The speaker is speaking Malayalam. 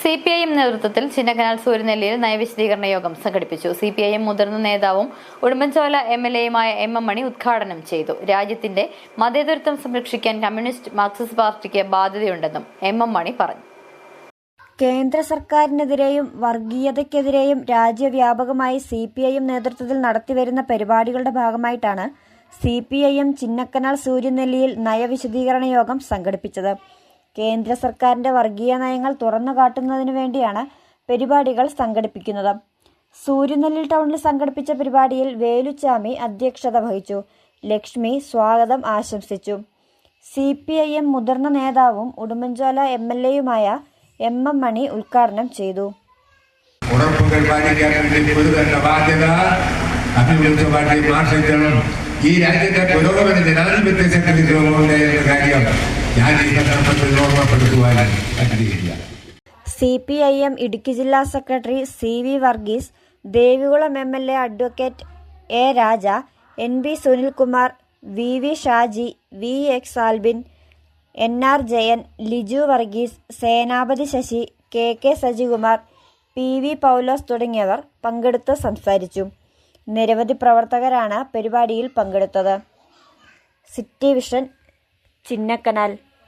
സി പി ഐ എം നേതൃത്വത്തിൽ ചിന്നക്കനാൽ സൂര്യനെല്ലിയിൽ നയവിശദീകരണ യോഗം സംഘടിപ്പിച്ചു. സി പി ഐ എം മുതിർന്ന നേതാവും ഉടുമ്പൻചോല എം എൽ എയുമായ എം എം മണി ഉദ്ഘാടനം ചെയ്തു. രാജ്യത്തിന്റെ മതേതരത്വം സംരക്ഷിക്കാൻ കമ്മ്യൂണിസ്റ്റ് മാർക്സിസ്റ്റ് പാർട്ടിക്ക് ബാധ്യതയുണ്ടെന്നും എം എം മണി പറഞ്ഞു. കേന്ദ്ര സർക്കാരിനെതിരെയും വർഗീയതയ്ക്കെതിരെയും രാജ്യവ്യാപകമായി സി പി ഐ എം നേതൃത്വത്തിൽ നടത്തിവരുന്ന പരിപാടികളുടെ ഭാഗമായിട്ടാണ് C P I M Chinnakanal സൂര്യനെല്ലിയിൽ നയവിശദീകരണ യോഗം സംഘടിപ്പിച്ചത്. കേന്ദ്ര സർക്കാരിന്റെ വർഗീയ നയങ്ങൾ തുറന്നു കാട്ടുന്നതിനു വേണ്ടിയാണ് പരിപാടികൾ സംഘടിപ്പിക്കുന്നത്. സൂര്യനെല്ലിൽ ടൗണിൽ സംഘടിപ്പിച്ച പരിപാടിയിൽ വേലുച്ചാമി അധ്യക്ഷത വഹിച്ചു. ലക്ഷ്മി സ്വാഗതം ആശംസിച്ചു. സി പി ഐ എം മുതിർന്ന നേതാവും ഉടുമ്പൻചോല എം എൽ എയുമായ എം എം മണി ഉദ്ഘാടനം ചെയ്തു. ഉറപ്പുകൾ ഈ രാജ്യത്തെ പുരോഗമന ജനാധിപത്യ C P I M Idukki ജില്ലാ secretary C V Varghese Devikulam M L A advocate A Raja N B Sunilkumar V V Shaji V X Albin N R Jayan Liju Varghese Senapathi Sasi K K Sajikumar P V Paulose തുടങ്ങിയവർ പങ്കെടുത്ത് സംസാരിച്ചു. നിരവധി പ്രവർത്തകരാണ് പരിപാടിയിൽ പങ്കെടുത്തത്. City vision Chinnakanal.